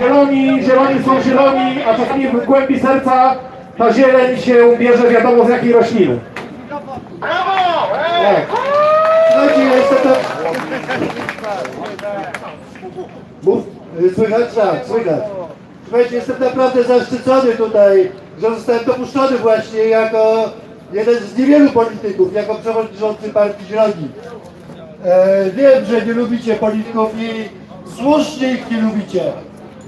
Zieloni, zieloni są zieloni, a czasami w głębi serca ta zieleń się bierze wiadomo z jakiej rośliny. Tak. Słuchajcie, ja jestem tak... Mów, y, słychać? Tak, słychać. Słuchajcie, jestem naprawdę zaszczycony tutaj, że zostałem dopuszczony właśnie jako jeden z niewielu polityków, jako przewodniczący Partii Zieloni. E, wiem, że nie lubicie polityków i słusznie ich nie lubicie,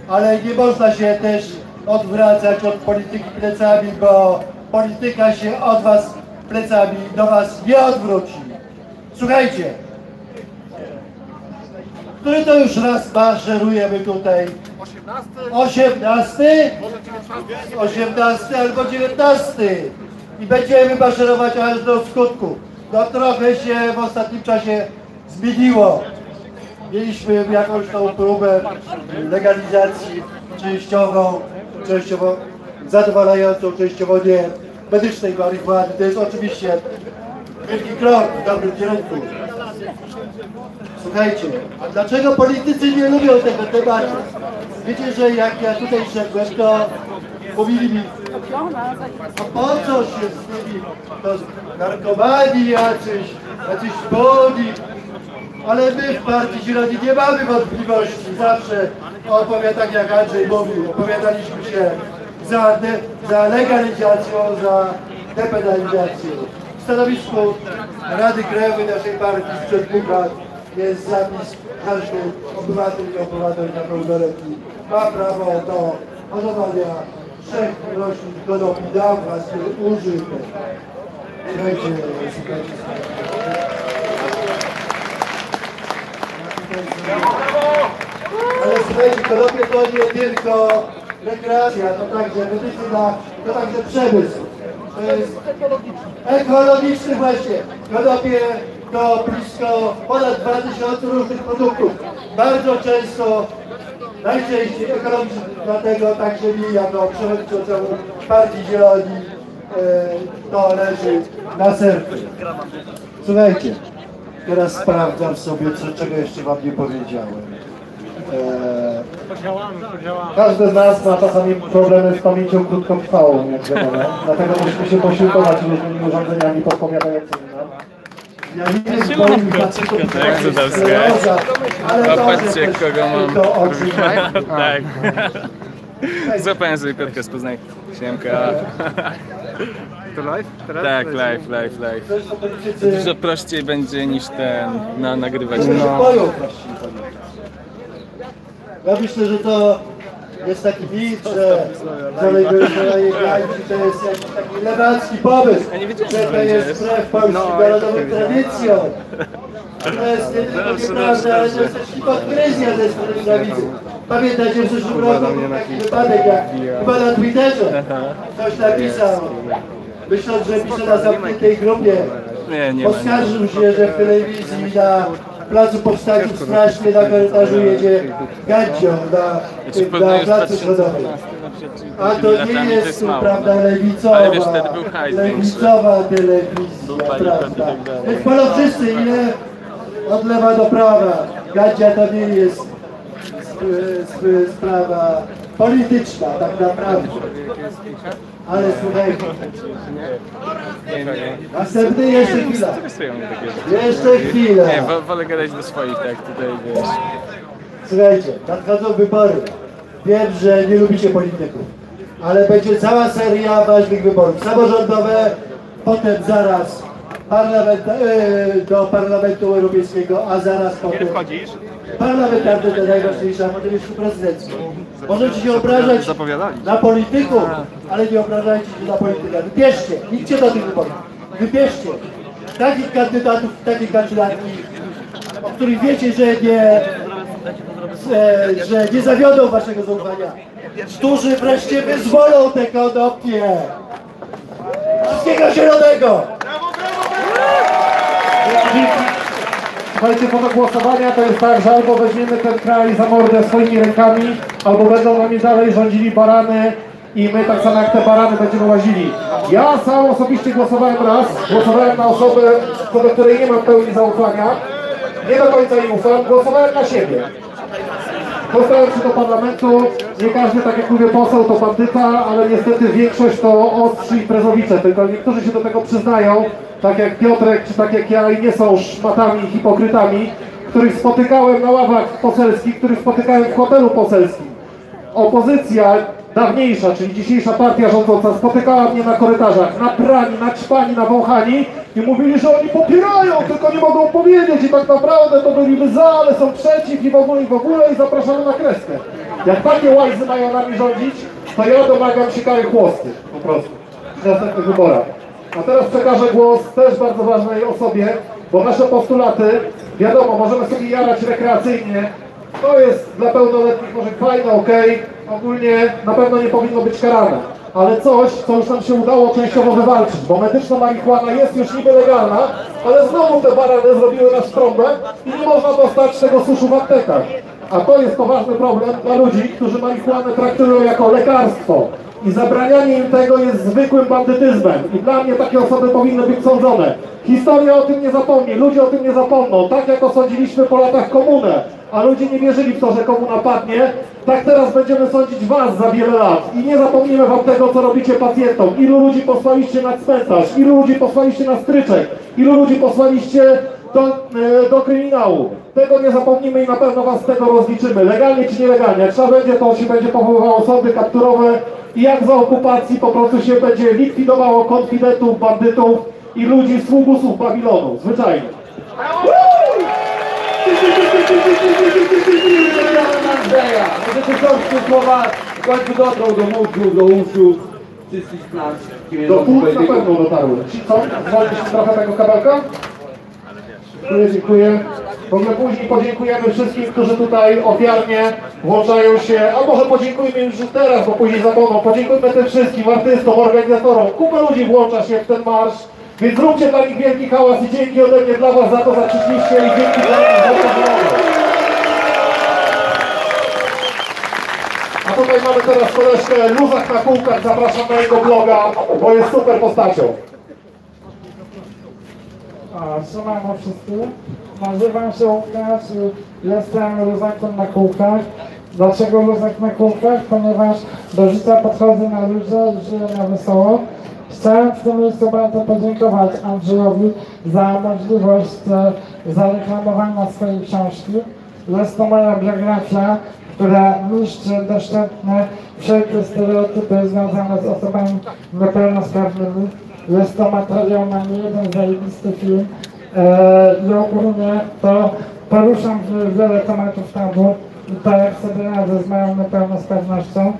ale nie można się też odwracać od polityki plecami, bo polityka się od was plecami do was nie odwróci. Słuchajcie, który to już raz maszerujemy tutaj? 18? 18 albo 19 i będziemy maszerować aż do skutku. No trochę się w ostatnim czasie zmieniło. Mieliśmy jakąś tą próbę legalizacji częściową, częściowo zadowalającą, częściowo nie, medycznej marihuany. To jest oczywiście wielki krok w dobrym kierunku. Słuchajcie, a dlaczego politycy nie lubią tego tematu? Wiecie, że jak ja tutaj szedłem, to mówili mi, a po co się z to narkomani jacyś, jacyś młodzi, ale my w Partii Zieloni nie mamy wątpliwości. Zawsze opowiadam, tak jak Andrzej mówił, opowiadaliśmy się za, za legalizacją, za depenalizacją. W stanowisku Rady Krajowej naszej partii sprzed dwóch lat jest zapis, każdy obywatel i obywatel na pełnoletni ma prawo do hodowania trzech roślin konopi dla własnych użytek. Słuchajcie, słuchajcie. Ale słuchajcie, konopie to nie tylko rekreacja, to także medycyna, to także przemysł. To jest ekologiczny właśnie. Konopie to blisko ponad 2000 różnych produktów. Bardzo często, najczęściej ekologiczny, dlatego także mi jako przewodniczącemu Partii Zieloni e, to leży na sercu. Słuchajcie, teraz sprawdzam sobie, co, czego jeszcze wam nie powiedziałem. Eee, Każdy z nas ma czasami problemy z pamięcią krótkotrwałą, jak wiadomo. Dlatego musimy się posiłkować różnymi urządzeniami podpowiadającymi nam. Ja nie wiem, bo mi facetów Jak jest cudowskie. skleroza, ale to Popatrzcie, jest kogo mam. To oczy. tak. Złapałem sobie piątkę z Poznań. Siemka. To live? Teraz? Tak, live, live, live. Dużo prościej będzie niż ten, na nagrywać. się boją właściwie. Ja myślę, że to jest taki mit, że zalegalizowanie granicy to jest jakiś taki lewacki pomysł, Ja nie wiedziałem, że to będzie. jest wbrew polskim narodowym tradycjom. To jest nie tylko nieprawda, ale to jest też hipokryzja ze strony prawicy. Pamiętacie w zeszłym roku był taki wypadek, jak chyba na Twitterze. Ktoś napisał, myśląc, że pisze na zamkniętej grupie, Nie, nie ma. Poskarżył się, że w telewizji na Placu Powstania strasznie na korytarzu jedzie Gadzio na, na Placu 2000 Środowym. A to nie jest, prawda, lewicowa, lewicowa telewizja, prawda. i tak. Więc panu wszyscy, ile od lewa do prawa, Gadzia to nie jest sprawa polityczna, tak naprawdę. Ale słuchajcie, Nie, nie. następny jeszcze chwila. Jeszcze chwilę. Nie, wo- wolę gadać do swoich, tak tutaj wiesz. Słuchajcie, nadchodzą wybory. Wiem, że nie lubicie polityków, ale będzie cała seria ważnych wyborów. Samorządowe, potem zaraz parlament, e, do Parlamentu Europejskiego, a zaraz potem parlamentarne to najważniejsze, a potem jeszcze prezydenckie. Możecie się obrażać na polityków, ale nie obrażajcie się na polityka. Wybierzcie, idźcie do tych wyborów. Wybierzcie takich kandydatów, takie kandydatki, o których wiecie, że nie, że, że nie zawiodą waszego zaufania. Którzy wreszcie wyzwolą te konopie. Wszystkiego zielonego! Słuchajcie, po do głosowania to jest tak, że albo weźmiemy ten kraj za mordę swoimi rękami, albo będą nami dalej rządzili barany i my tak samo jak te barany będziemy łazili. Ja sam osobiście głosowałem raz, głosowałem na osobę, co do której nie mam pełni zaufania. Nie do końca jej ufam, głosowałem na siebie. Dostałem się do parlamentu, nie każdy, tak jak mówię, poseł to bandyta, ale niestety większość to ostrzy imprezowicze, tylko niektórzy się do tego przyznają, tak jak Piotrek, czy tak jak ja i nie są szmatami, hipokrytami, których spotykałem na ławach poselskich, których spotykałem w hotelu poselskim. Opozycja dawniejsza, czyli dzisiejsza partia rządząca spotykała mnie na korytarzach, na prani, na ćpani, na wąchani i mówili, że oni popierają, tylko nie mogą powiedzieć i tak naprawdę to byliby za, ale są przeciw i w ogóle i w ogóle i zapraszamy na kreskę. Jak takie łajzy mają nami rządzić, to ja domagam się kary chłosty, po prostu, w następnych wyborach. A teraz przekażę głos też bardzo ważnej osobie, bo nasze postulaty, wiadomo, możemy sobie jarać rekreacyjnie, to jest dla pełnoletnich może fajne, okej, ogólnie na pewno nie powinno być karane, ale coś, co już nam się udało częściowo wywalczyć, bo medyczna marihuana jest już niby legalna, ale znowu te barany zrobiły nas trąbę i nie można dostać tego suszu w aptekach. A to jest poważny problem dla ludzi, którzy marihuanę traktują jako lekarstwo. I zabranianie im tego jest zwykłym bandytyzmem. I dla mnie takie osoby powinny być sądzone. Historia o tym nie zapomni, ludzie o tym nie zapomną. Tak jak osądziliśmy po latach komunę, a ludzie nie wierzyli w to, że komuna padnie, tak teraz będziemy sądzić was za wiele lat. I nie zapomnimy wam tego, co robicie pacjentom. Ilu ludzi posłaliście na cmentarz, ilu ludzi posłaliście na stryczek, ilu ludzi posłaliście do, e, do kryminału. Tego nie zapomnimy i na pewno was z tego rozliczymy. Legalnie czy nielegalnie. Jak trzeba będzie, to się będzie powoływało sądy kapturowe i jak za okupacji po prostu się będzie likwidowało konfidentów, bandytów i ludzi sługusów Babilonu. Zwyczajnie. Andrzeja, może te książki słowa w końcu dotrą do mózgu, do uszu wszystkich nas. Do płuc na pewno dotarły. Ci co? Zwolnić trochę tego kabelka? Dziękuję. W ogóle później podziękujemy wszystkim, którzy tutaj ofiarnie włączają się, a może podziękujmy już teraz, bo później zapomną. Podziękujmy tym wszystkim artystom, organizatorom. Kupa ludzi włącza się w ten marsz, więc zróbcie dla nich wielki hałas i dzięki ode mnie dla was za to, że przyszliście i dzięki za to. A tutaj mamy teraz koleżkę Luzak na kółkach, zapraszam na jego bloga, bo jest super postacią. Siemano wszystkim. Nazywam się Łukasz i jestem luzakiem na kółkach. Dlaczego luzak na kółkach? Ponieważ do życia podchodzę na luzie i żyję na wesoło. Chciałem w tym miejscu bardzo podziękować Andrzejowi za możliwość e, zareklamowania swojej książki. Jest to moja biografia, która niszczy doszczętne wszelkie stereotypy związane z osobami niepełnosprawnymi. Jest to materiał na nie jeden zajebisty film e, i ogólnie to poruszam wiele tematów tabu i to jak sobie radzę z moją niepełnosprawnością.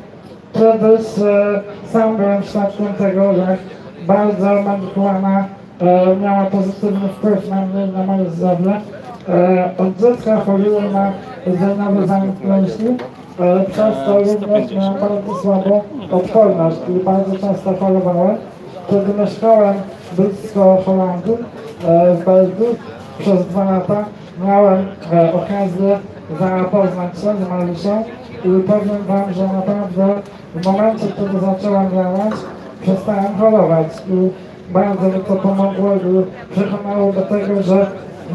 Kiedyś e, sam byłem świadkiem tego, jak bardzo marihuana e, miała pozytywny wpływ na mnie i na moje zdrowie. E, od dziecka chodziłem na zajmowe zamknięci, e, przez to również miałem bardzo słabą odporność i bardzo często chorowałem. Kiedy mieszkałem blisko Holandii, e, w Belgii, przez dwa lata miałem e, okazję zapoznać się z Marysią i powiem Wam, że naprawdę w momencie, kiedy zacząłem działać, przestałem chorować i bardzo mi to pomogło i przekonało do tego, że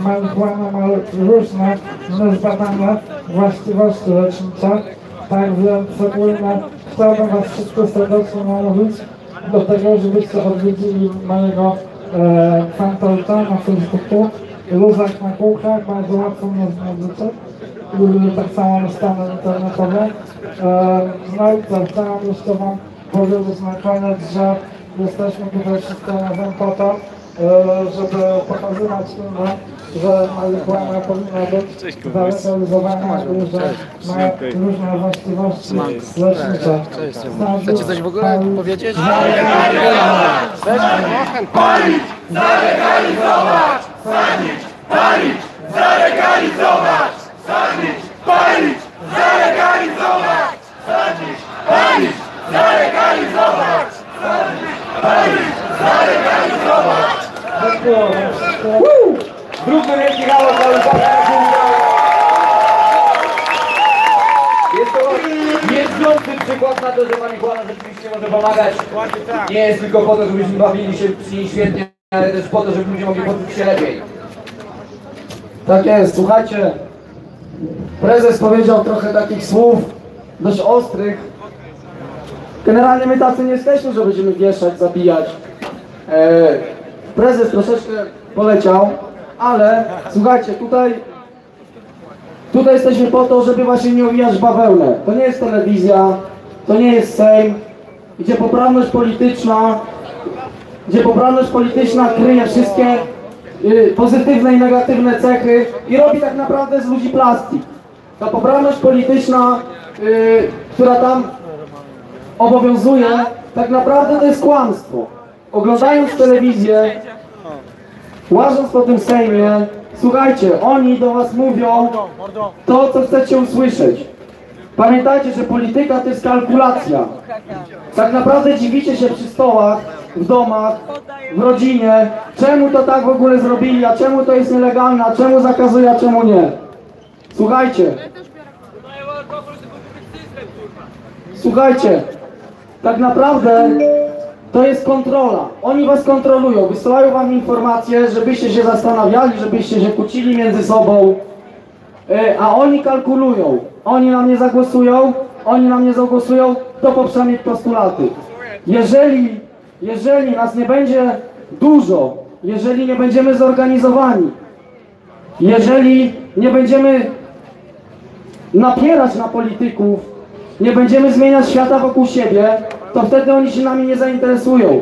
marihuana ma różne niezbadane właściwości lecznicze. Tak więc ogólnie chciałbym Was wszystkich serdecznie namówić do tego, żebyście odwiedzili mojego e, na Facebooku. Luzak na kółkach, bardzo łatwo mnie znajdziecie. Tak samo na strony internetowe. E, no i co, chciałem jeszcze Wam powiedzieć na koniec, że jesteśmy tutaj wszyscy razem po to, e, żeby pokazywać innym, że marihuana powinna być zalegalizowana i że ma różne właściwości lecznicze. Chcecie coś w ogóle powiedzieć? Zróbmy wielki hałas dla Luzaka na kółkach. Jest to niezdjący przykład na to, że marihuana rzeczywiście może pomagać. Nie jest tylko po to, żebyśmy bawili się przy niej świetnie, ale też po to, żeby ludzie mogli poczuć się lepiej. Tak jest, słuchajcie, prezes powiedział trochę takich słów dość ostrych. Generalnie my tacy nie jesteśmy, że będziemy wieszać, zabijać. E, prezes troszeczkę poleciał, ale słuchajcie, tutaj Tutaj jesteśmy po to, żeby właśnie nie owijać bawełnę. To nie jest telewizja, to nie jest Sejm, gdzie poprawność polityczna, gdzie poprawność polityczna kryje wszystkie y, pozytywne i negatywne cechy i robi tak naprawdę z ludzi plastik. Ta poprawność polityczna, y, która tam obowiązuje, tak naprawdę to jest kłamstwo. Oglądając telewizję, łażąc po tym Sejmie, słuchajcie, oni do was mówią to, co chcecie usłyszeć. Pamiętajcie, że polityka to jest kalkulacja. Tak naprawdę dziwicie się przy stołach, w domach, w rodzinie, czemu to tak w ogóle zrobili, a czemu to jest nielegalne, a czemu zakazuje, a czemu nie. Słuchajcie. Słuchajcie, tak naprawdę to jest kontrola. Oni was kontrolują, wysyłają wam informacje, żebyście się zastanawiali, żebyście się kłócili między sobą, E, a oni kalkulują. Oni na mnie zagłosują, oni na mnie zagłosują, to poprzemy ich postulaty. Jeżeli, jeżeli nas nie będzie dużo, jeżeli nie będziemy zorganizowani, jeżeli nie będziemy napierać na polityków, nie będziemy zmieniać świata wokół siebie, to wtedy oni się nami nie zainteresują.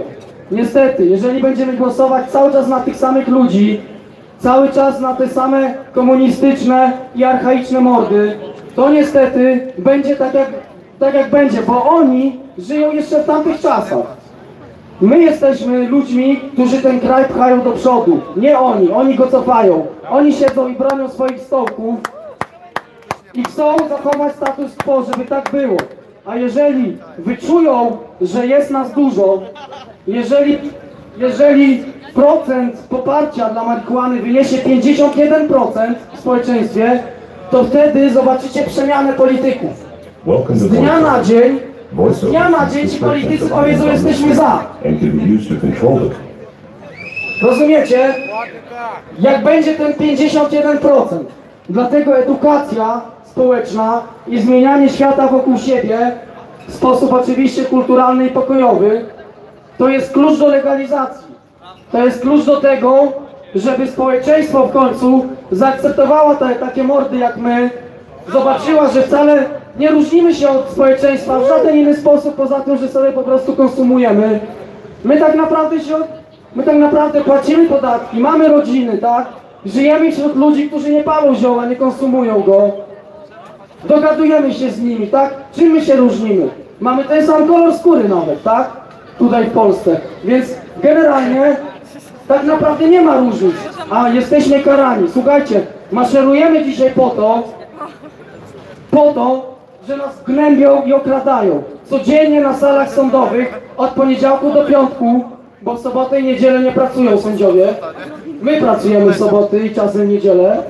Niestety, jeżeli będziemy głosować cały czas na tych samych ludzi, cały czas na te same komunistyczne i archaiczne mordy, to niestety będzie tak jak, tak jak będzie, bo oni żyją jeszcze w tamtych czasach. My jesteśmy ludźmi, którzy ten kraj pchają do przodu. Nie oni, oni go cofają. Oni siedzą i bronią swoich stołków i chcą zachować status quo, żeby tak było. A jeżeli wyczują, że jest nas dużo, jeżeli, jeżeli procent poparcia dla marihuany wyniesie 51% w społeczeństwie, to wtedy zobaczycie przemianę polityków. Z dnia na dzień, z dnia na dzień ci politycy powiedzą, jesteśmy za. Rozumiecie? Jak będzie ten 51%. Dlatego edukacja społeczna i zmienianie świata wokół siebie w sposób oczywiście kulturalny i pokojowy to jest klucz do legalizacji. To jest klucz do tego, żeby społeczeństwo w końcu zaakceptowało te, takie mordy jak my, zobaczyła, że wcale nie różnimy się od społeczeństwa w żaden inny sposób, poza tym, że sobie po prostu konsumujemy. My tak naprawdę się, my tak naprawdę płacimy podatki, mamy rodziny, tak? Żyjemy wśród ludzi, którzy nie palą zioła, nie konsumują go. Dogadujemy się z nimi, tak? Czym my się różnimy? Mamy ten sam kolor skóry nawet, tak? Tutaj w Polsce. Więc generalnie tak naprawdę nie ma różnic, a jesteśmy karani. Słuchajcie, maszerujemy dzisiaj po to, po to, że nas gnębią i okradają. Codziennie na salach sądowych od poniedziałku do piątku, bo w sobotę i niedzielę nie pracują sędziowie. My pracujemy w soboty i czasem w niedzielę.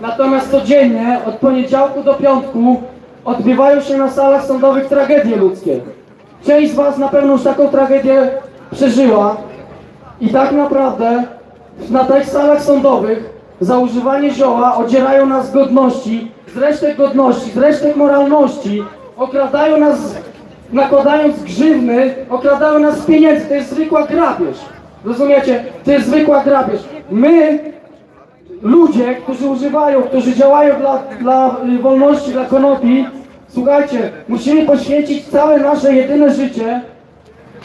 Natomiast codziennie od poniedziałku do piątku odbywają się na salach sądowych tragedie ludzkie. Część z Was na pewno już taką tragedię przeżyła. I tak naprawdę na tych salach sądowych za używanie zioła odzierają nas z godności, z resztek godności, z resztek moralności, okradają nas, nakładając grzywny, okradają nas z pieniędzy. To jest zwykła grabież. Rozumiecie? To jest zwykła grabież. My, ludzie, którzy używają, którzy działają dla, dla y, wolności, dla konopi, słuchajcie, musimy poświęcić całe nasze jedyne życie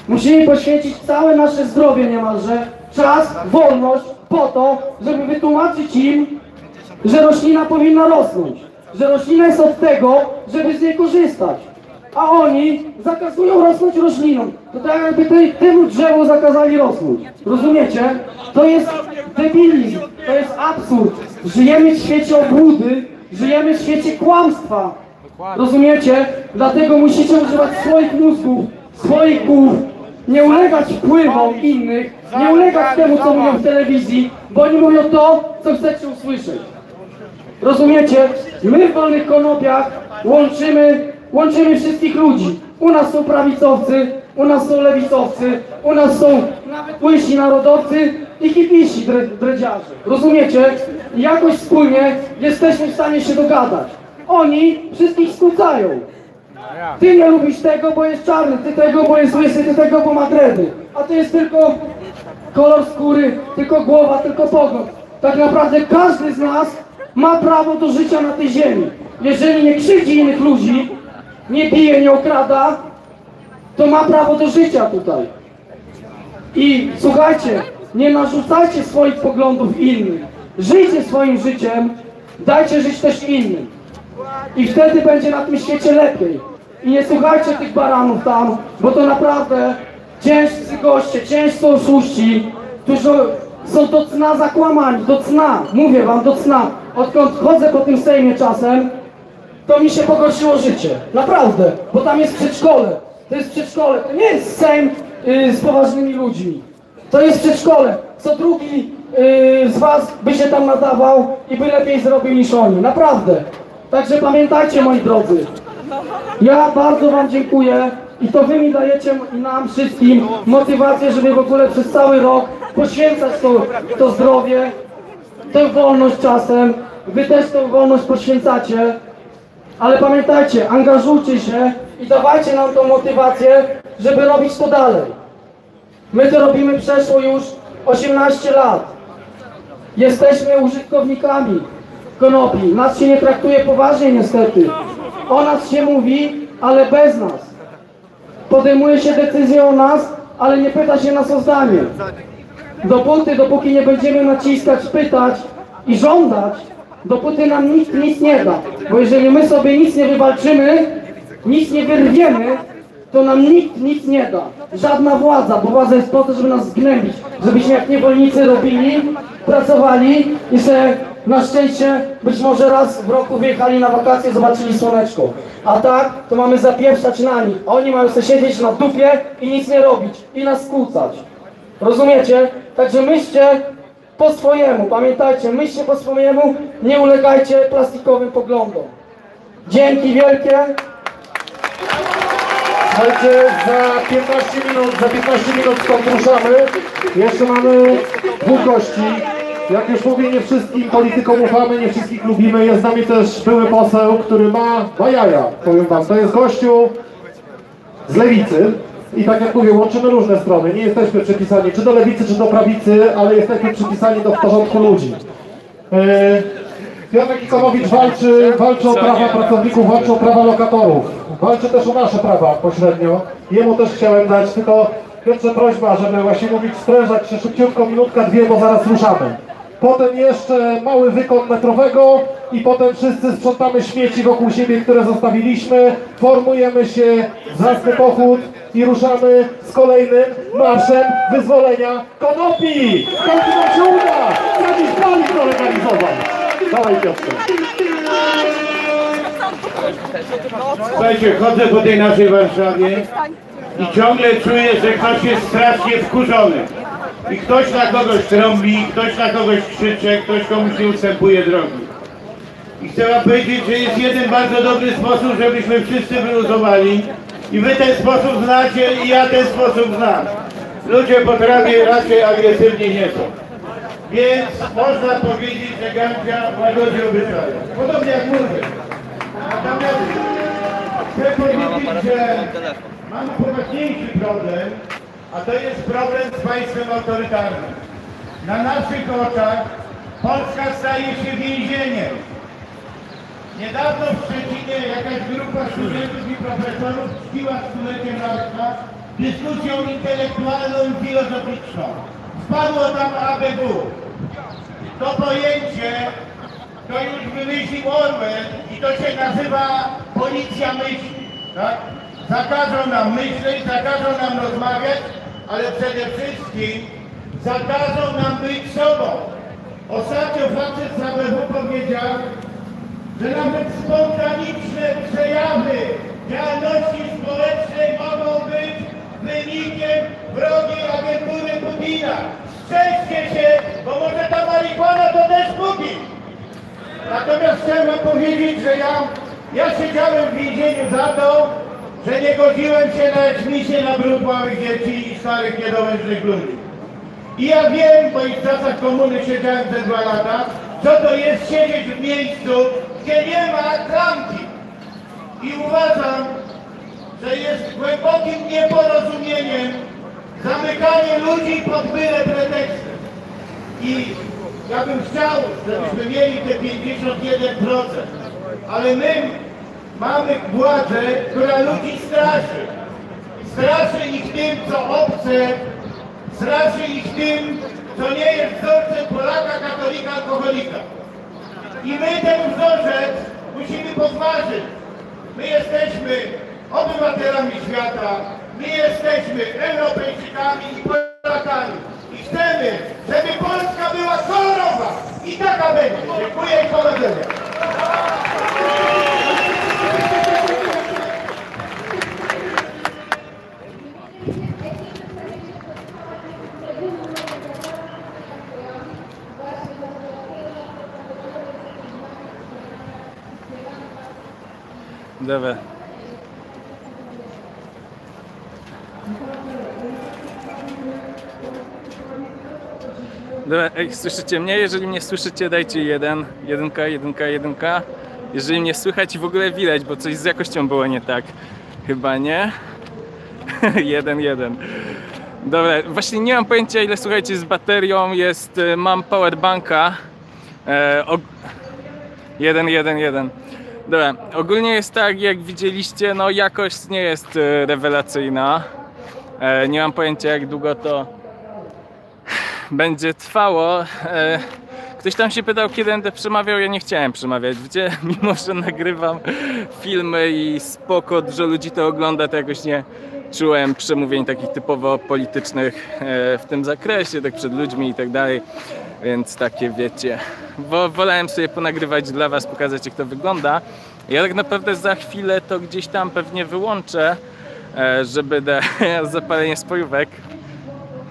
Musimy poświęcić całe nasze zdrowie niemalże, czas, wolność po to, żeby wytłumaczyć im, że roślina powinna rosnąć. Że roślina jest od tego, żeby z niej korzystać. A oni zakazują rosnąć roślinom. To tak jakby tej, temu drzewu zakazali rosnąć. Rozumiecie? To jest debilizm, to jest absurd. Żyjemy w świecie obłudy, żyjemy w świecie kłamstwa. Rozumiecie? Dlatego musicie używać swoich mózgów, swoich głów, nie ulegać wpływom innych, nie ulegać temu, co mówią w telewizji, bo oni mówią to, co chcecie usłyszeć. Rozumiecie? My w Wolnych Konopiach łączymy, łączymy wszystkich ludzi. U nas są prawicowcy, u nas są lewicowcy, u nas są nawet łysi narodowcy i hipisi dre, dredziarze. Rozumiecie? jakoś wspólnie jesteśmy w stanie się dogadać. Oni wszystkich skłócają. Ty nie lubisz tego, bo jest czarny, ty tego, bo jest łysy, ty tego, bo ma dredy. A to jest tylko kolor skóry, tylko głowa, tylko pogląd. Tak naprawdę każdy z nas ma prawo do życia na tej ziemi. Jeżeli nie krzywdzi innych ludzi, nie bije, nie okrada, to ma prawo do życia tutaj. I słuchajcie, nie narzucajcie swoich poglądów innym. Żyjcie swoim życiem, dajcie żyć też innym. I wtedy będzie na tym świecie lepiej. I nie słuchajcie tych baranów tam, bo to naprawdę ciężcy goście, ciężcy oszuści, którzy są do cna zakłamani, do cna, mówię wam, do cna. Odkąd chodzę po tym Sejmie czasem, to mi się pogorszyło życie. Naprawdę, bo tam jest przedszkole. To jest przedszkole, to nie jest Sejm y, z poważnymi ludźmi. To jest przedszkole. Co drugi y, z was by się tam nadawał i by lepiej zrobił niż oni. Naprawdę. Także pamiętajcie moi drodzy. Ja bardzo wam dziękuję i to wy mi dajecie i nam wszystkim motywację, żeby w ogóle przez cały rok poświęcać to, to zdrowie, tę wolność czasem. Wy też tę wolność poświęcacie. Ale pamiętajcie, angażujcie się i dawajcie nam tą motywację, żeby robić to dalej. My to robimy przeszło już 18 lat. Jesteśmy użytkownikami konopi. Nas się nie traktuje poważnie niestety. O nas się mówi, ale bez nas. Podejmuje się decyzję o nas, ale nie pyta się nas o zdanie. Dopóty, dopóki nie będziemy naciskać, pytać i żądać, dopóty nam nikt nic nie da. Bo jeżeli my sobie nic nie wywalczymy, nic nie wyrwiemy, to nam nikt nic nie da. Żadna władza, bo władza jest po to, żeby nas zgnębić. Żebyśmy jak niewolnicy robili, pracowali i se na szczęście być może raz w roku wyjechali na wakacje, zobaczyli słoneczko. A tak, to mamy zapieprzać na nich. Oni mają sobie siedzieć na dupie i nic nie robić. I nas skłócać. Rozumiecie? Także myślcie po swojemu. Pamiętajcie, myślcie po swojemu. Nie ulegajcie plastikowym poglądom. Dzięki wielkie. Słuchajcie, za 15 minut, za 15 minut stąd ruszamy. Jeszcze mamy dwóch gości. Jak już mówię, nie wszystkim politykom ufamy, nie wszystkich lubimy. Jest z nami też były poseł, który ma, ma jaja, powiem wam. To jest gościu z lewicy. I tak jak mówię, łączymy różne strony. Nie jesteśmy przypisani czy do lewicy, czy do prawicy, ale jesteśmy przypisani do w porządku ludzi. Yy, Piotr Kikomowicz walczy, walczy o prawa pracowników, walczy o prawa lokatorów. Walczy też o nasze prawa pośrednio. Jemu też chciałem dać, tylko Piotrze prośba, żeby właśnie mówić sprężać się szybciutko, minutka, dwie, bo zaraz ruszamy. Potem jeszcze mały wykon metrowego i potem wszyscy sprzątamy śmieci wokół siebie, które zostawiliśmy, formujemy się w własny pochód i ruszamy z kolejnym marszem wyzwolenia konopi! W końcu nam się uda! Pali legalizować! Dawaj Piotrze. Słuchajcie, chodzę po tej naszej Warszawie i ciągle czuję, że ktoś jest strasznie wkurzony. I ktoś na kogoś trąbi, ktoś na kogoś krzycze, ktoś komuś nie ustępuje drogi. I chcę wam powiedzieć, że jest jeden bardzo dobry sposób, żebyśmy wszyscy wyluzowali. I wy ten sposób znacie i ja ten sposób znam. Ludzie po trawie raczej agresywni nie są. Więc można powiedzieć, że Gandzia łagodzi obyczaje. Podobnie jak mówię. Natomiast chcę powiedzieć, że mamy poważniejszy problem, a to jest problem z państwem autorytarnym. Na naszych oczach Polska staje się więzieniem. Niedawno w Szczecinie jakaś grupa studentów i profesorów czciła stulecie narodka dyskusją intelektualną i filozoficzną. Spadło tam ABW. To pojęcie to już wymyślił Orwell i to się nazywa policja myśli, tak? Zakażą nam myśleć, zakażą nam rozmawiać, ale przede wszystkim zakażą nam być sobą. Ostatnio facet z ABW powiedział, że nawet spontaniczne przejawy działalności społecznej mogą być wynikiem wrogiej agentury Putina. Strzeżcie się, bo może ta marihuana to też Putin. Natomiast chciałem powiedzieć, że ja, ja siedziałem w więzieniu za to, że nie godziłem się na eksmisję na brud małych dzieci i starych niedołężnych ludzi. I ja wiem, bo i w czasach komuny siedziałem te dwa lata, co to jest siedzieć w miejscu, gdzie nie ma klamki. I uważam, że jest głębokim nieporozumieniem zamykanie ludzi pod byle pretekstem. I ja bym chciał, żebyśmy mieli te 51%, ale my mamy władzę, która ludzi straszy. Straszy ich tym, co obce, straszy ich tym, co nie jest wzorcem Polaka, katolika, alkoholika. I my ten wzorzec musimy podważyć. My jesteśmy obywatelami świata, my jesteśmy Europejczykami i Polakami. I chcemy, żeby Polska była kolorowa. I taka będzie. Dziękuję i powodzenia. Dobra. Dobra, ej, słyszycie mnie? Jeżeli mnie słyszycie, dajcie jeden, jedynka, jedynka, jedynka. Jeżeli mnie słychać i w ogóle widać, bo coś z jakością było nie tak. Chyba nie? jeden, jeden. Dobra, właśnie nie mam pojęcia ile słuchajcie z baterią jest, y, mam powerbanka. E, og- Jeden, jeden, jeden. Dobra, ogólnie jest tak, jak widzieliście, no jakość nie jest e, rewelacyjna. E, nie mam pojęcia, jak długo to będzie trwało. E, ktoś tam się pytał, kiedy będę przemawiał, ja nie chciałem przemawiać. Wiecie, mimo że nagrywam filmy i spoko, dużo ludzi to ogląda, to jakoś nie czułem przemówień takich typowo politycznych e, w tym zakresie, tak przed ludźmi i tak dalej. Więc takie wiecie, bo wolałem sobie ponagrywać dla was, pokazać jak to wygląda. Ja tak naprawdę za chwilę to gdzieś tam pewnie wyłączę, e, żeby da zapalenie spojówek.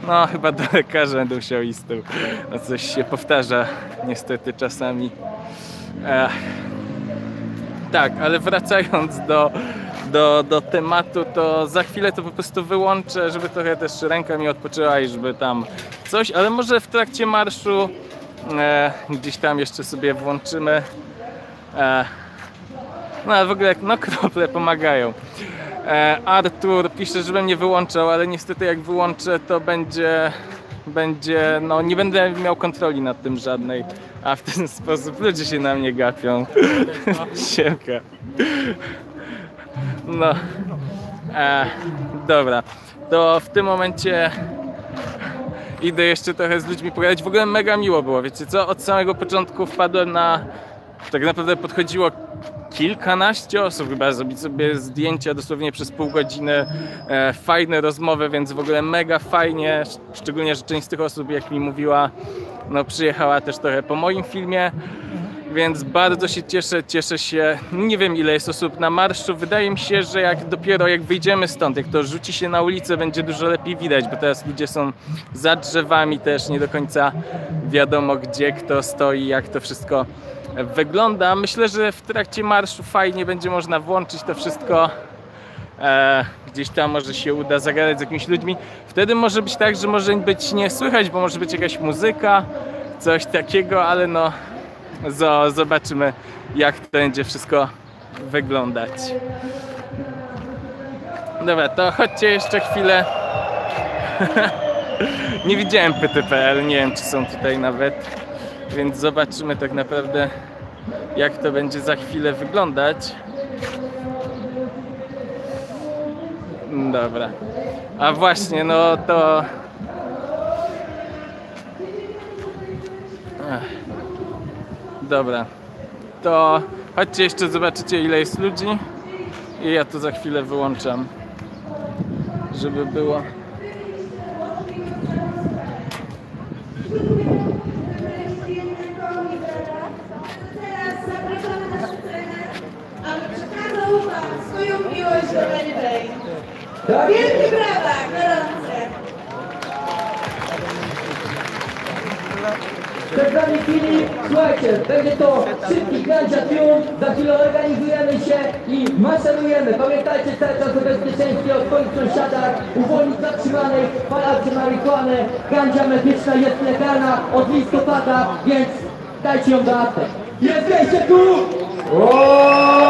No, chyba do lekarza będę musiał iść z. No, coś się powtarza niestety czasami. Ech. Tak, ale wracając do, do, do tematu, to za chwilę to po prostu wyłączę, żeby trochę też ręka mi odpoczęła i żeby tam coś, ale może w trakcie marszu e, gdzieś tam jeszcze sobie włączymy. E, no ale w ogóle no krople pomagają. E, Artur pisze, żebym nie wyłączał, ale niestety jak wyłączę to będzie będzie, no nie będę miał kontroli nad tym żadnej, a w ten sposób ludzie się na mnie gapią. Siemka. No. E, dobra. To w tym momencie idę jeszcze trochę z ludźmi pogadać. W ogóle mega miło było, wiecie co? Od samego początku wpadłem na... Tak naprawdę podchodziło kilkanaście osób chyba zrobić sobie zdjęcia dosłownie przez pół godziny. E, fajne rozmowy, więc w ogóle mega fajnie. Szczególnie, że część z tych osób, jak mi mówiła, no przyjechała też trochę po moim filmie. Więc bardzo się cieszę, cieszę się. Nie wiem ile jest osób na marszu. Wydaje mi się, że jak dopiero jak wyjdziemy stąd, jak to rzuci się na ulicę, będzie dużo lepiej widać, bo teraz ludzie są za drzewami też, nie do końca wiadomo gdzie kto stoi, jak to wszystko wygląda. Myślę, że w trakcie marszu fajnie będzie można włączyć to wszystko. E, gdzieś tam może się uda zagadać z jakimiś ludźmi. Wtedy może być tak, że może być nie słychać, bo może być jakaś muzyka, coś takiego, ale no zo- zobaczymy jak to będzie wszystko wyglądać. Dobra, to chodźcie jeszcze chwilę. nie widziałem pyty.pl, nie wiem czy są tutaj nawet, więc zobaczymy tak naprawdę jak to będzie za chwilę wyglądać. Dobra. A właśnie, no to. Dobra. To chodźcie jeszcze zobaczycie ile jest ludzi. I ja to za chwilę wyłączam. Żeby było. Teraz zapraszamy na scenę, aby przekazał Wam swoją miłość do Mary Jane. Wielkie brawa, gorące! Przed nami Filip, słuchajcie, będzie to szybki Grancia Tune, za chwilę organizujemy się i maszerujemy. Pamiętajcie cały czas o bezpieczeństwie, o swoich sąsiadach, uwolnić zatrzymanych, palaczy marihuany, gandzia medyczna jest legalna od listopada, więc Dajcie ją do aptek. Jest wejście tu! O!